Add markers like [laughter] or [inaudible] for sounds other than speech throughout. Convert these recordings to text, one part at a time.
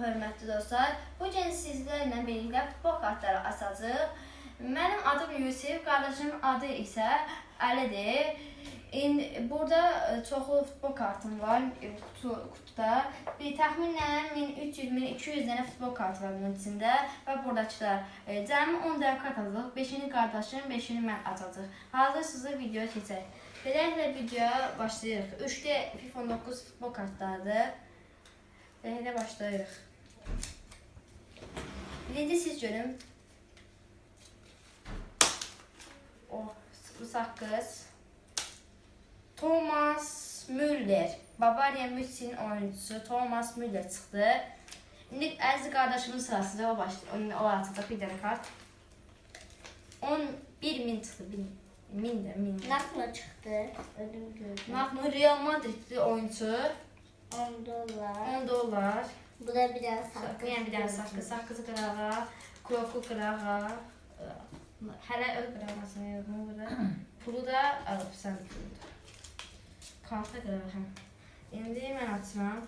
hörmətli dostlar. Bu gün sizlərlə birlikdə futbol kartları açacağıq. Mənim adım Yusif, qardaşımın adı isə Əlidir. İndi burada e, çoxlu futbol kartım var e, kutu, kutuda. Bir təxminən 1300-1200 dənə futbol kartı var bunun içində və buradakılar. E, Cəmi 10 dənə kart açacağıq. 5-ini qardaşım, 5-ini mən açacağıq. Hazırsınızsa video keçək. Beləliklə videoya başlayırıq. 3D FIFA 19 futbol kartlarıdır. Beləliklə başlayırıq. Birinci siz görün. Oh, bu saqqız. Thomas Müller. Bavariya Mütsin oyuncusu Thomas Müller çıxdı. İndi əziz qardaşımın sırasıdır. O başlayır. O atacaq bir dənə kart. 11 min çıxdı. 1000 min də, min. də. Nakla çıktı. Ödüm gördüm. Mahmut Real Madridli oyuncu 10 dolar. 10 dolar. Bu da biraz sakız. Yəni bir dənə saqqız, saqqızı qırağa, kroku qırağa. Hələ öz qırağmasını yazdım burada. [clears throat] Pulu da alıb sən pulu. Karta qırağa. İndi mən açıram.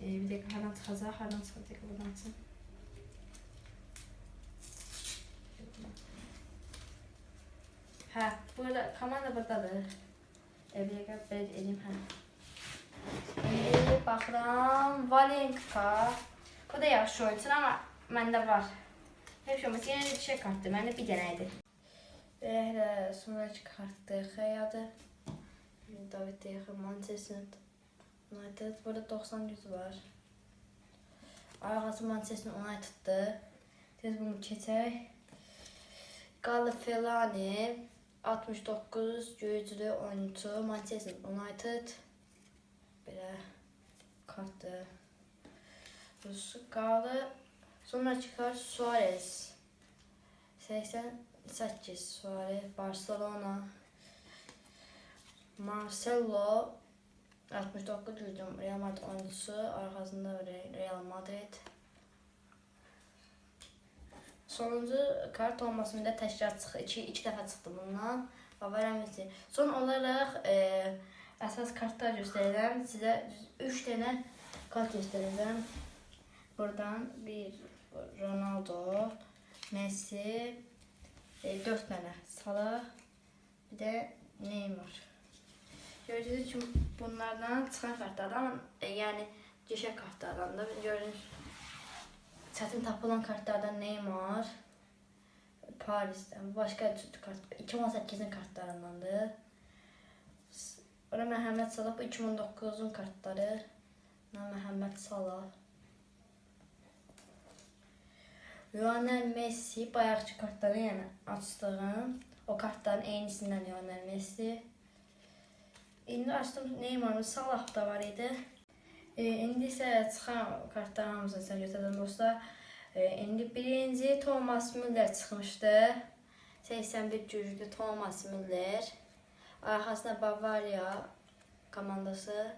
E, bir dəqiqə hardan çıxacaq, hardan çıxacaq buradan açım. Hə, burada komanda burdadır. E, bir dəqiqə belə edeyim hə. İndi baxıram Valenka. O da yaxşı oyunçudur amma məndə var. Heç olmasa yenə də şey kartdır. Məndə bir dənə idi. Belə sonraki kartdır. Xəyadı. David Gea, Manchester United. Burada 90 yüz var. Arxası Manchester United'dır. Tez bunu keçək. Galatasaray 69 güclü oyuncu Manchester United. Belə kartdır. Rus qaldı. Sonra çıxar Suarez. 88 Suarez Barcelona. Marcelo 69 gücüm Real Madrid oyuncusu. Arxasında Re- Real Madrid. Sonuncu kart olmasında təşkilat çıxdı. 2 2 dəfə çıxdı bundan. Bavariya Messi. Son olaraq e, əsas kartlar göstərirəm. Sizə 3 dənə kart göstərəcəm. Buradan bir Ronaldo, Messi, 4 dənə Salah, bir də Neymar. Gördüyünüz kimi bunlardan çıxan kartlardan, e, yəni geçək kartlardan da gördüyünüz çətin tapılan kartlardan Neymar, Paris'ten başka kart 2018'in kartlarındandır. Ora Məhəmməd Salah bu 2019-un kartları. Məhəmməd Salah. Lionel Messi bayaqçı kartları yəni açdığım o kartların eynisindən Lionel Messi. İndi açdım Neymar'ın Salah da var idi. E, indi isə çıxan kartların hamısını sizə göstərdim dostlar. E, indi birinci Thomas Müller çıxmışdı. 81 güclü Thomas Müller. Arxasında Bavariya komandası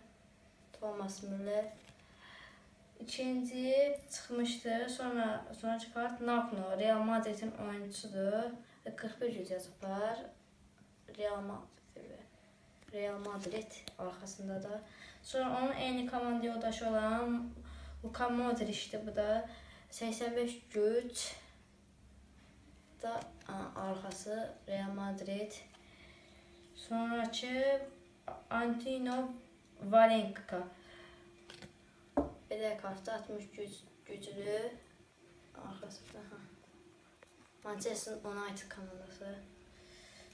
Thomas Müller. İkinci çıxmışdı. Sonra sonraki kart Napno, Real Madrid'in oyuncusudur. 41 güc yazıblar. Real Madrid. Real Madrid arxasında da. Sonra onun eyni komanda yoldaşı olan Luka Modric'dir bu da. 85 güc da arxası Real Madrid. Sonraki Antino Valenka. Belə kartda 60 güc, güclü arxasında. Ha. Manchester United komandası.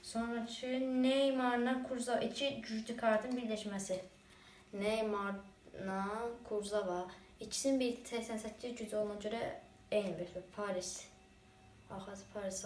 Sonraki Neymar'la Kurzawa iki güclü kartın birləşməsi. Neymar'la Kurzawa. İkisinin bir 88 gücü olduğuna görə eyni bir Paris. Arxası Paris